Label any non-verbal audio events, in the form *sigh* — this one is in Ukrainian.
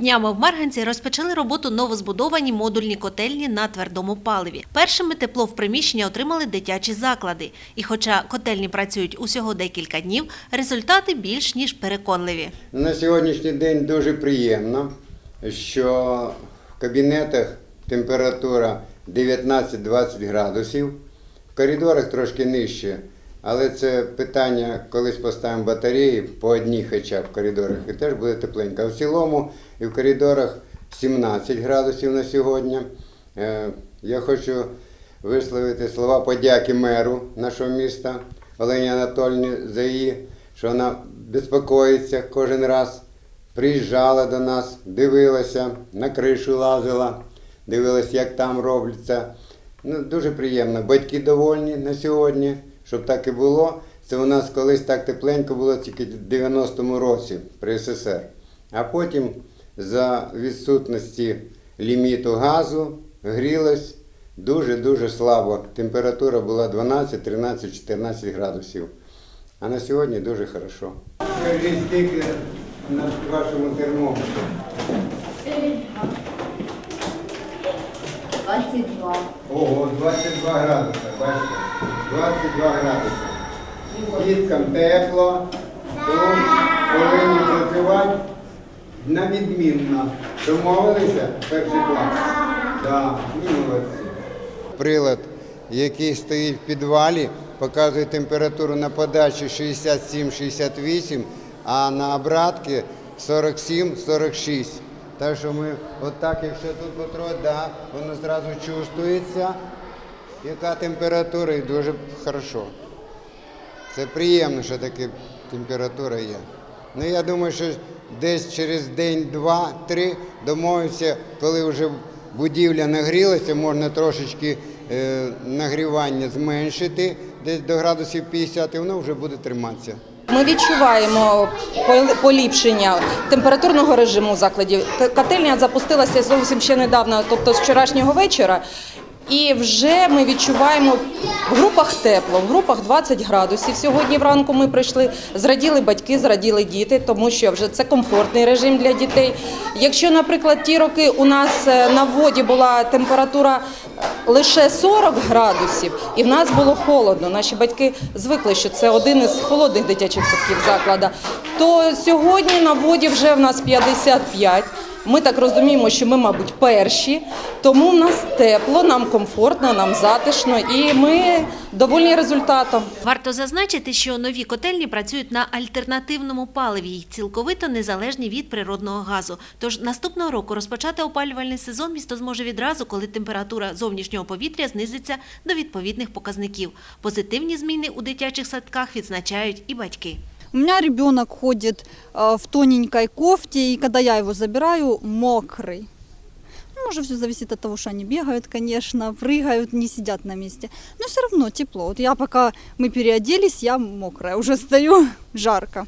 Днями в Марганці розпочали роботу новозбудовані модульні котельні на твердому паливі. Першими тепло в приміщення отримали дитячі заклади. І хоча котельні працюють усього декілька днів, результати більш ніж переконливі. На сьогоднішній день дуже приємно, що в кабінетах температура 19-20 градусів, в коридорах трошки нижче, але це питання, колись поставимо батареї по одній хоча в коридорах, і теж буде тепленько. В цілому і в коридорах 17 градусів на сьогодні. Е, Я хочу висловити слова подяки меру нашого міста Олені Анатольовні за її, що вона безпокоїться кожен раз. Приїжджала до нас, дивилася, на кришу лазила, дивилася, як там робляться. Ну, дуже приємно. Батьки довольні на сьогодні, щоб так і було. Це у нас колись так тепленько було тільки в 90-му році при СССР. А потім за відсутності ліміту газу грілось дуже-дуже слабо. Температура була 12, 13, 14 градусів. А на сьогодні дуже хорошо. Скажіть, скільки на вашому термометрі? 22. Ого, 22 градуси, бачите? 22 градуси. Діткам тепло, тут повинні працювати на відмінно. Домовилися перший клас? Так, ні, молодці. Прилад, який стоїть в підвалі, показує температуру на подачі 67-68, а на обратки 47-46. Так що ми отак, якщо тут потрохи, да, воно зразу чувствується, яка температура і дуже хорошо. Це приємно, що така температура є. Ну я думаю, що десь через день, два, три домовимося, коли вже будівля нагрілася, можна трошечки е, нагрівання зменшити, десь до градусів 50, і воно вже буде триматися. Ми відчуваємо пол- поліпшення температурного режиму в закладі. Т- Котельня запустилася зовсім ще недавно, тобто з вчорашнього вечора. І вже ми відчуваємо в групах тепло, в групах 20 градусів. Сьогодні вранку ми прийшли, зраділи батьки, зраділи діти, тому що вже це комфортний режим для дітей. Якщо, наприклад, ті роки у нас е, на вводі була температура е, лише 40 градусів, і в нас було холодно. Наші батьки звикли, що це один із холодних дитячих садків закладу. То сьогодні на вводі вже в нас 55. Ми так розуміємо, що ми, мабуть, перші, тому в нас тепло, нам комфортно, нам затишно, і ми довольні результатом. Варто зазначити, що нові котельні працюють на альтернативному паливі й цілковито незалежні від природного газу. Тож наступного року розпочати опалювальний сезон місто зможе відразу, коли температура зовнішнього повітря знизиться до відповідних показників. Позитивні зміни у дитячих садках відзначають і батьки. У меня ребенок ходит э, в тоненькой кофте, и когда я его забираю, мокрый. Ну, уже все зависит от того, что они бегают, конечно, прыгают, не сидят на месте. Но все равно тепло. Вот я пока мы переоделись, я мокрая, уже стою, *laughs* жарко.